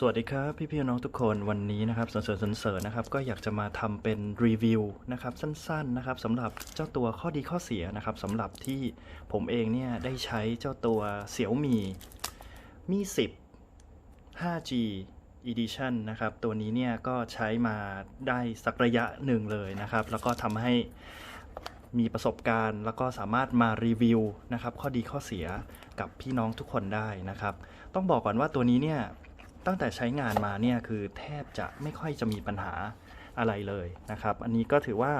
สวัสดีครับพี่พี่น้องทุกคนวันนี้นะครับสนเสริญสนเสริญนะครับก็อยากจะมาทำเป็นรีวิวนะครับสั้นๆนะครับสำหรับเจ้าตัวข้อดีข้อเสียนะครับสำหรับที่ผมเองเนี่ยได้ใช้เจ้าตัวเสี่ยวมีมี10 5G Edition นะครับตัวนี้เนี่ยก็ใช้มาได้สักระยะหนึ่งเลยนะครับ แล้วก็ทำให้มีประสบการณ์ แล้วก็สามารถมารีวิวนะครับข้อดีข้อเสียกับพี่น้องทุกคนได้นะครับ ต้องบอกก่อนว่าตัวนี้เนี่ย ตั้งแต่ใช้งานมาเนี่ยคือแทบจะไม่ค่อยจะมีปัญหาอะไรเลยนะครับ อันนี้ก็ถือว่า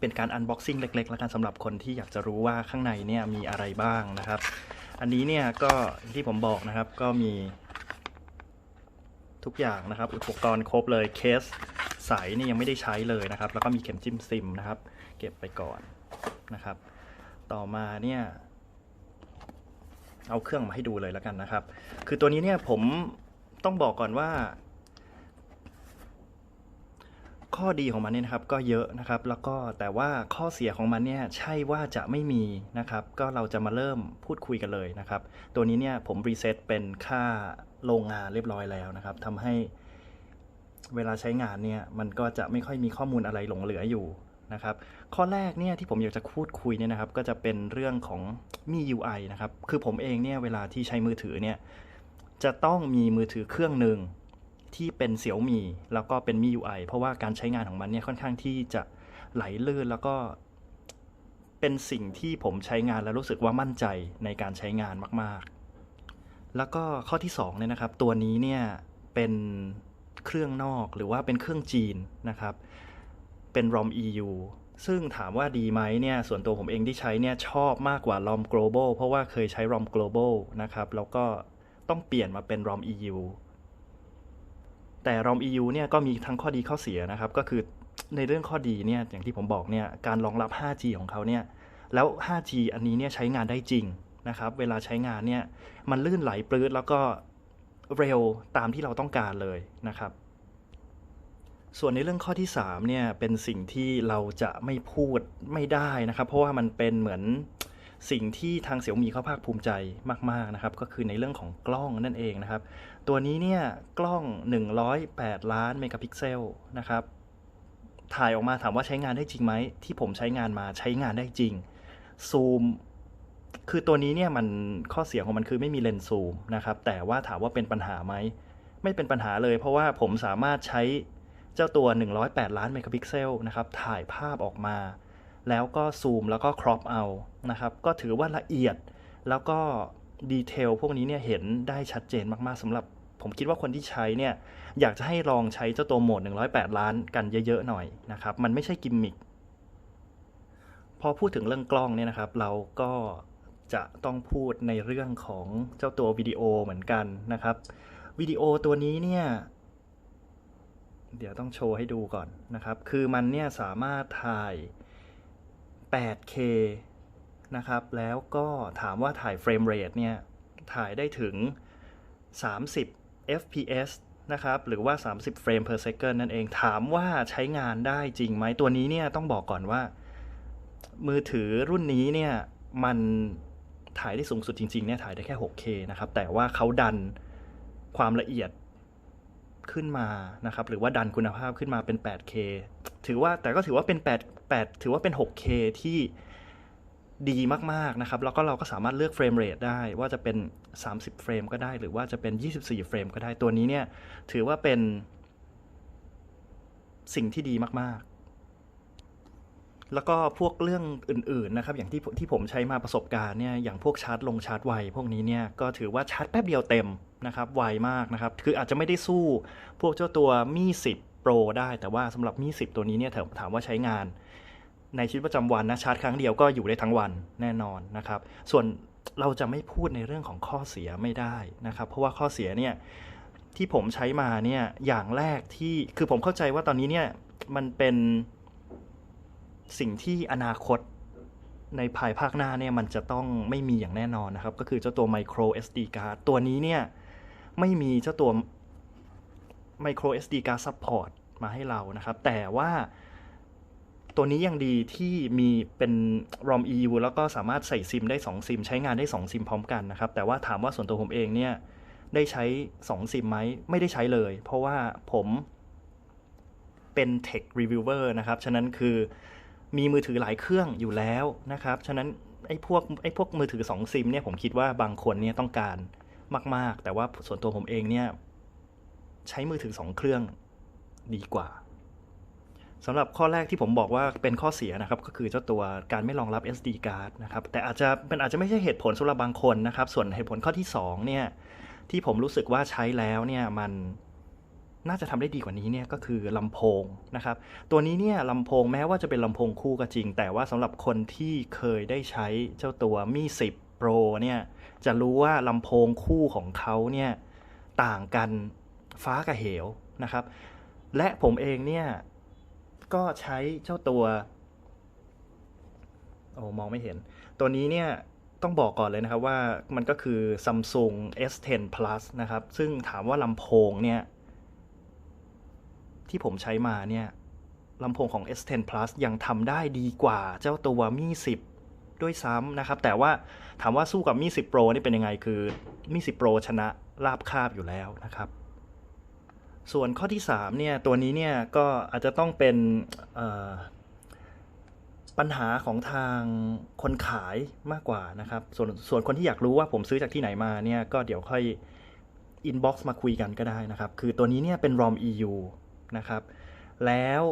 เป็นการอันบ็อกซิ่งเล็กๆ แล้วกันสำหรับคนที่อยากจะรู้ว่าข้างในเนี่ยมีอะไรบ้างนะครับ อันนี้เนี่ยก็ที่ผมบอกนะครับก็มี ทุกอย่างนะครับ อุปกรณ์ครบเลยเคสใสนี่ยังไม่ได้ใช้เลยนะครับ แล้วก็มีเข็มจิ้มซิมนะครับ เก็บไปก่อนนะครับ ต่อมาเนี่ยเอาเครื่องมาให้ดูเลยแล้วกันนะครับ คือตัวนี้เนี่ยผม ต้องบอกก่อนว่า ข้อดีของมันเนี่ยนะครับก็เยอะนะครับ แล้วก็แต่ว่าข้อเสียของมันเนี่ยใช่ว่าจะไม่มีนะครับ ก็เราจะมาเริ่มพูดคุยกันเลยนะครับ ตัวนี้เนี่ยผมรีเซ็ตเป็นค่าโรงงานเรียบร้อยแล้วนะครับทำให้เวลาใช้งานเนี่ยมันก็จะไม่ค่อยมีข้อมูลอะไรหลงเหลืออยู่นะครับข้อแรกเนี่ยที่ผมอยากจะพูดคุยเนี่ยนะครับก็จะเป็นเรื่องของมี UI นะครับคือผมเองเนี่ยเวลาที่ใช้มือถือเนี่ย จะต้องมีมือถือเครื่องหนึ่งที่เป็นเสี่ยวมีแล้วก็เป็นมี UI เพราะว่าการใช้งานของมันเนี่ยค่อนข้างที่จะไหลลื่นแล้วก็เป็นสิ่งที่ผมใช้งานแล้วรู้สึกว่ามั่นใจในการใช้งานมาก ๆ แล้วก็ข้อที่2เนี่ยนะครับ ตัวนี้เนี่ยเป็นเครื่องนอกหรือว่าเป็นเครื่องจีนนะครับ เป็น ROM EU ซึ่งถามว่าดีไหมเนี่ยส่วนตัวผมเองที่ใช้เนี่ยชอบมากกว่า ROM Global เพราะว่าเคยใช้ ROM Global นะครับ แล้วก็ ต้องเปลี่ยนมาเป็น ROM EU แต่ ROM EU เนี่ยก็มีทั้งข้อดีข้อเสียนะครับ ก็คือในเรื่องข้อดีเนี่ยอย่างที่ผมบอกเนี่ยการรองรับ 5G ของเขาเนี่ยแล้ว 5G อันนี้เนี่ยใช้งานได้จริงนะครับ เวลาใช้งานเนี่ยมันลื่นไหลปลื้ดแล้วก็เร็วตามที่เราต้องการเลยนะครับ ส่วนในเรื่องข้อที่3เนี่ยเป็นสิ่งที่เราจะไม่พูดไม่ได้นะครับ เพราะว่ามันเป็นเหมือน สิ่งที่ทางเสี่ยวมีเขาภาคภูมิใจมากๆนะครับก็คือในเรื่องของกล้องนั่นเองนะครับ ตัวนี้เนี่ยกล้อง 108 ล้านเมกะพิกเซลนะครับถ่ายออกมาถามว่าใช้งานได้จริงไหมที่ผมใช้งานมาใช้งานได้จริง ซูม คือตัวนี้เนี่ยมันข้อเสียของมันคือไม่มีเลนส์ซูมนะครับแต่ว่าถามว่าเป็นปัญหาไหมไม่เป็นปัญหาเลย เพราะว่าผมสามารถใช้เจ้าตัว 108 ล้านเมกะพิกเซลนะครับถ่ายภาพออกมา แล้วก็ซูมแล้วก็ครอปเอานะครับ ก็ถือว่าละเอียดแล้วก็ดีเทลพวกนี้เนี่ยเห็นได้ชัดเจนมากๆสำหรับ ผมคิดว่าคนที่ใช้เนี่ยอยากจะให้ลองใช้เจ้าตัวโหมด 108 ล้านกันเยอะๆหน่อยนะครับ มันไม่ใช่กิมมิคพอพูดถึงเรื่องกล้องเนี่ยนะครับ เราก็จะต้องพูดในเรื่องของเจ้าตัววิดีโอเหมือนกันนะครับวิดีโอตัวนี้เนี่ยเดี๋ยวต้องโชว์ให้ดูก่อนนะครับ คือมันเนี่ยสามารถถ่าย 8K นะครับ แล้วก็ถามว่าถ่ายเฟรมเรทเนี่ย ถ่ายได้ถึง 30 fps นะครับ หรือว่า 30 เฟรม per second นั่นเอง ถามว่าใช้งานได้จริงไหม ตัวนี้เนี่ยต้องบอกก่อนว่า มือถือรุ่นนี้เนี่ย มันถ่ายได้สูงสุดจริงๆเนี่ยถ่ายได้แค่ 6K นะครับ แต่ว่าเขาดันความละเอียดขึ้นมานะครับ หรือว่าดันคุณภาพขึ้นมาเป็น 8K ถือว่าแต่ก็ถือว่าเป็น8 8ถือว่าเป็น 6K ที่ดีมากๆนะครับ แล้วก็เราก็สามารถเลือกเฟรมเรทได้ว่าจะเป็น 30 เฟรมก็ได้ หรือว่าจะเป็น 24 เฟรมก็ได้ตัวนี้เนี่ย ถือว่าเป็นสิ่งที่ดีมากๆ แล้วก็พวกเรื่องอื่น ๆ นะครับ อย่างที่ที่ผมใช้มาประสบการณ์เนี่ย อย่างพวกชาร์จลงชาร์จไวพวกนี้เนี่ย ก็ถือว่าชาร์จแป๊บเดียวเต็มนะครับ ไวมากนะครับ คืออาจจะไม่ได้สู้พวกเจ้าตัวมี่10 Pro ได้แต่ว่าสำหรับมี10 ตัวนี้เนี่ยถามว่าใช้งาน ในชีวิตประจำวันนะชาร์จครั้งเดียวก็อยู่ได้ทั้งวันแน่นอนนะครับ ส่วนเราจะไม่พูดในเรื่องของข้อเสียไม่ได้นะครับ เพราะว่าข้อเสียเนี่ยที่ผมใช้มาเนี่ยอย่างแรกที่คือผมเข้าใจว่าตอนนี้เนี่ยมันเป็นสิ่งที่อนาคตในภายภาคหน้าเนี่ยมันจะต้องไม่มีอย่างแน่นอนนะครับ ก็คือเจ้าตัว micro SD card ตัวนี้เนี่ยไม่มีเจ้าตัว micro SD card support มาให้เรานะครับ แต่ว่าตัวนี้ยังดีที่มีเป็น ROM EU แล้วก็สามารถใส่ซิมได้ 2 ซิม ใช้งานได้ 2 ซิมพร้อมกันนะครับ แต่ว่าถามว่าส่วนตัวผมเองเนี่ย ได้ใช้ 2 ซิมไหม ไม่ได้ใช้เลย เพราะว่าผมเป็น Tech Reviewer นะครับ ฉะนั้นคือมีมือถือหลายเครื่องอยู่แล้วนะครับ ฉะนั้นไอ้พวกไอ้พวกมือถือ 2 ซิมเนี่ยผมคิดว่าบางคนเนี่ยต้องการมาก ๆ แต่ว่าส่วนตัวผมเองเนี่ย ใช้มือถือ2เครื่องดีกว่าสำหรับข้อแรกที่ผมบอกว่าเป็นข้อเสียนะครับ ก็คือเจ้าตัวการไม่รองรับ SD card นะครับ แต่อาจจะเป็นอาจจะไม่ใช่เหตุผลสำหรับบางคนนะครับ ส่วนเหตุผลข้อที่2เนี่ยที่ผมรู้สึกว่าใช้แล้วเนี่ยมันน่าจะทำได้ดีกว่านี้เนี่ยก็คือลำโพงนะครับ ตัวนี้เนี่ยลำโพงแม้ว่าจะเป็นลำโพงคู่ก็จริง แต่ว่าสำหรับคนที่เคยได้ใช้เจ้าตัวมี10 Pro เนี่ยจะรู้ว่าลำโพงคู่ของเขาเนี่ยต่างกัน ฟ้ากับเหวนะครับ และผมเองเนี่ย ก็ใช้เจ้าตัว โอ้มองไม่เห็น ตัวนี้เนี่ยต้องบอกก่อนเลยนะครับว่ามันก็คือ Samsung S10 Plus นะครับ ซึ่งถามว่าลำโพงเนี่ย ที่ผมใช้มาเนี่ยลำโพงของ S10 Plus ยังทำได้ดีกว่าเจ้าตัวมี10 ด้วยซ้ำนะครับ แต่ว่าถามว่าสู้กับมี10 Pro นี่เป็นยังไงคือมี10 Pro ชนะราบคาบอยู่แล้วนะครับ ส่วนข้อที่3เนี่ยตัวนี้เนี่ยก็อาจจะต้องเป็นปัญหาของทางคนขายมากกว่านะครับ ส่วนส่วนคนที่อยากรู้ว่าผมซื้อจากที่ไหนมาเนี่ยก็เดี๋ยวค่อย inbox มาคุยกันก็ได้นะครับ คือตัวนี้เนี่ยเป็น ROM EU นะครับ แล้ว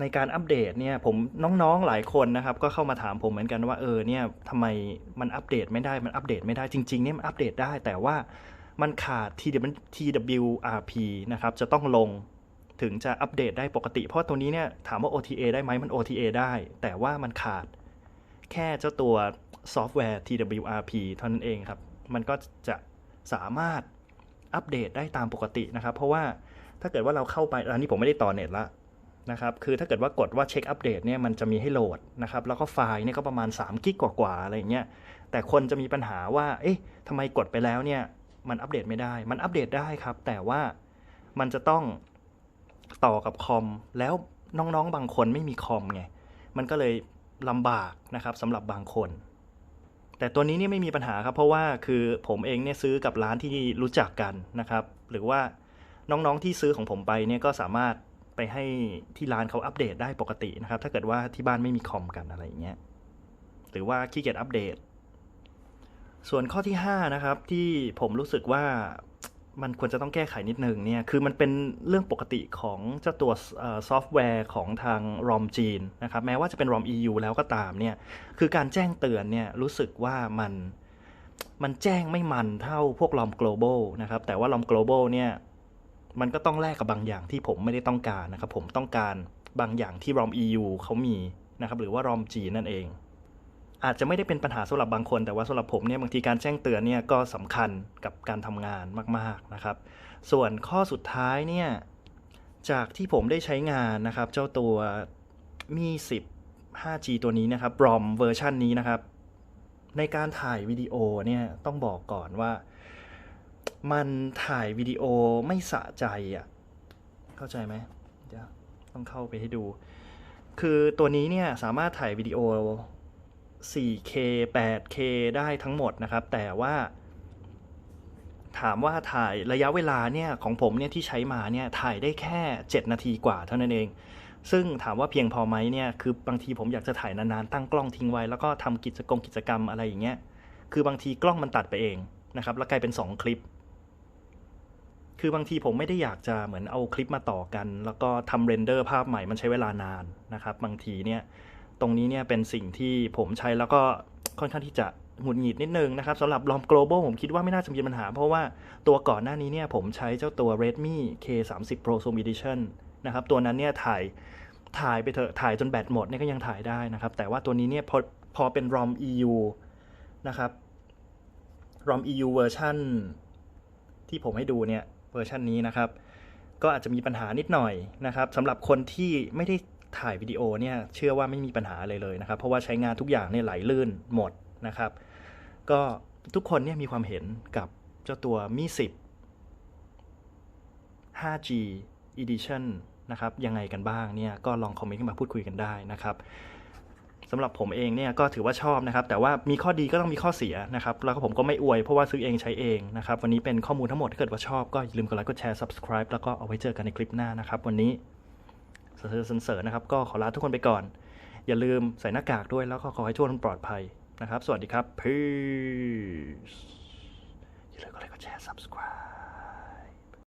ในการอัปเดตเนี่ยผมน้องๆหลายคนนะครับ ก็เข้ามาถามผมเหมือนกันว่าเออเนี่ยทำไมมันอัปเดตไม่ได้มันอัปเดตไม่ได้จริงๆเนี่ยมันอัปเดตได้ แต่ว่า มันขาด TWRP นะครับ จะต้องลงถึงจะอัปเดตได้ปกติ เพราะตัวนี้เนี่ยถามว่า OTA ได้ไหมมัน OTA ได้ แต่ว่ามันขาดแค่เจ้าตัวซอฟต์แวร์ TWRP เท่านั้นเองครับ มันก็จะสามารถอัปเดตได้ตามปกตินะครับ เพราะว่าถ้าเกิดว่าเราเข้าไปอันนี้ผมไม่ได้ต่อเน็ตละนะครับ คือถ้าเกิดว่ากดว่าเช็คอัปเดตเนี่ยมันจะมีให้โหลดนะครับ แล้วก็ไฟล์เนี่ยก็ประมาณ3กิกกว่าๆอะไรเงี้ย แต่คนจะมีปัญหาว่า เอ๊ะทำไมกดไปแล้วเนี่ย มันอัปเดตไม่ได้ มันอัปเดตได้ครับ แต่ว่ามันจะต้องต่อกับคอม แล้วน้องๆบางคนไม่มีคอมไง มันก็เลยลำบากนะครับสำหรับบางคน แต่ตัวนี้เนี่ยไม่มีปัญหาครับ เพราะว่าคือผมเองเนี่ยซื้อกับร้านที่รู้จักกันนะครับ หรือว่าน้องๆที่ซื้อของผมไปเนี่ยก็สามารถไปให้ที่ร้านเขาอัปเดตได้ปกตินะครับ ถ้าเกิดว่าที่บ้านไม่มีคอมกันอะไรอย่างเงี้ย หรือว่าขี้เกียจอัปเดต ส่วนข้อที่5นะครับที่ผมรู้สึกว่ามันควรจะต้องแก้ไขนิดนึงเนี่ย คือมันเป็นเรื่องปกติของเจ้าตัวซอฟต์แวร์ของทาง ROM จีนนะครับ แม้ว่าจะเป็น ROM EU แล้วก็ตามเนี่ย คือการแจ้งเตือนเนี่ยรู้สึกว่ามันมันแจ้งไม่มันเท่าพวก ROM global นะครับ แต่ว่า ROM global เนี่ยมันก็ต้องแลกกับบางอย่างที่ผมไม่ได้ต้องการนะครับ ผมต้องการบางอย่างที่ ROM EU เขามีนะครับ หรือว่า ROM จีนนั่นเอง อาจจะไม่ได้เป็นปัญหาสำหรับบางคน แต่ว่าสำหรับผมเนี่ยบางทีการแจ้งเตือนเนี่ยก็สำคัญกับการทำงานมากๆนะครับ ส่วนข้อสุดท้ายเนี่ยจากที่ผมได้ใช้งานนะครับ เจ้าตัวมี 10 5G ตัวนี้นะครับ ROM เวอร์ชันนี้นะครับ ในการถ่ายวิดีโอเนี่ยต้องบอกก่อนว่า มันถ่ายวิดีโอไม่สะใจอะ่ะเข้าใจไหมเดี๋ยวต้องเข้าไปให้ดู คือตัวนี้เนี่ยสามารถถ่ายวิดีโอ 4K 8K ได้ทั้งหมดนะครับ แต่ว่า ถามว่าถ่ายระยะเวลาเนี่ยของผมเนี่ยที่ใช้มาเนี่ยถ่ายได้แค่ 7 นาทีกว่าเท่านั้นเอง ซึ่งถามว่าเพียงพอไหมเนี่ยคือบางทีผมอยากจะถ่ายนานๆตั้งกล้องทิ้งไว้แล้วก็ทำกิจกรรมกิจกรรมอะไรอย่างเงี้ยคือบางทีกล้องมันตัดไปเองนะครับแล้วกลายเป็น 2 คลิป คือบางทีผมไม่ได้อยากจะเหมือนเอาคลิปมาต่อกัน แล้วก็ทำเรนเดอร์ภาพใหม่มันใช้เวลานานนะครับ บางทีเนี่ย ตรงนี้เนี่ยเป็นสิ่งที่ผมใช้แล้วก็ค่อนข้างที่จะหงุดหงิดนิดนึงนะครับสำหรับลอม global ผมคิดว่าไม่น่าจะมีปัญหา เพราะว่าตัวก่อนหน้านี้เนี่ยผมใช้เจ้าตัว Redmi K30 Pro Zoom Edition นะครับตัวนั้นเนี่ยถ่ายถ่ายไปเถอะถ่ายจนแบตหมดเนี่ยก็ยังถ่ายได้นะครับ แต่ว่าตัวนี้เนี่ยพอพอเป็น ROM EU นะครับ ROM EU เวอร์ชันที่ผมให้ดูเนี่ยเวอร์ชันนี้นะครับ ก็อาจจะมีปัญหานิดหน่อยนะครับสำหรับคนที่ไม่ได้ ถ่ายวิดีโอเนี่ยเชื่อว่าไม่มีปัญหาเลยเลยนะครับ เพราะว่าใช้งานทุกอย่างเนี่ยไหลลื่นหมดนะครับ ก็ทุกคนเนี่ยมีความเห็นกับเจ้าตัวมี10 5G Edition นะครับยังไงกันบ้างเนี่ยก็ลองคอมเมนต์มาพูดคุยกันได้นะครับสำหรับผมเองเนี่ยก็ถือว่าชอบนะครับ แต่ว่ามีข้อดีก็ต้องมีข้อเสียนะครับแล้วก็ผมก็ไม่อวยเพราะว่าซื้อเองใช้เองนะครับ วันนี้เป็นข้อมูลทั้งหมดถ้าเกิดว่าชอบก็อย่าลืมกดไลค์กดแชร์ subscribe แล้วก็เอาไว้เจอกันในคลิปหน้านะครับ วันนี้ สริญเสริญนะครับ ก็ขอลาทุกคนไปก่อน อย่าลืมใส่หน้ากากด้วยแล้วก็ขอให้ทุกคนปลอดภัยนะครับ สวัสดีครับ peace อย่าลืมกดไลค์กดแชร์ subscribe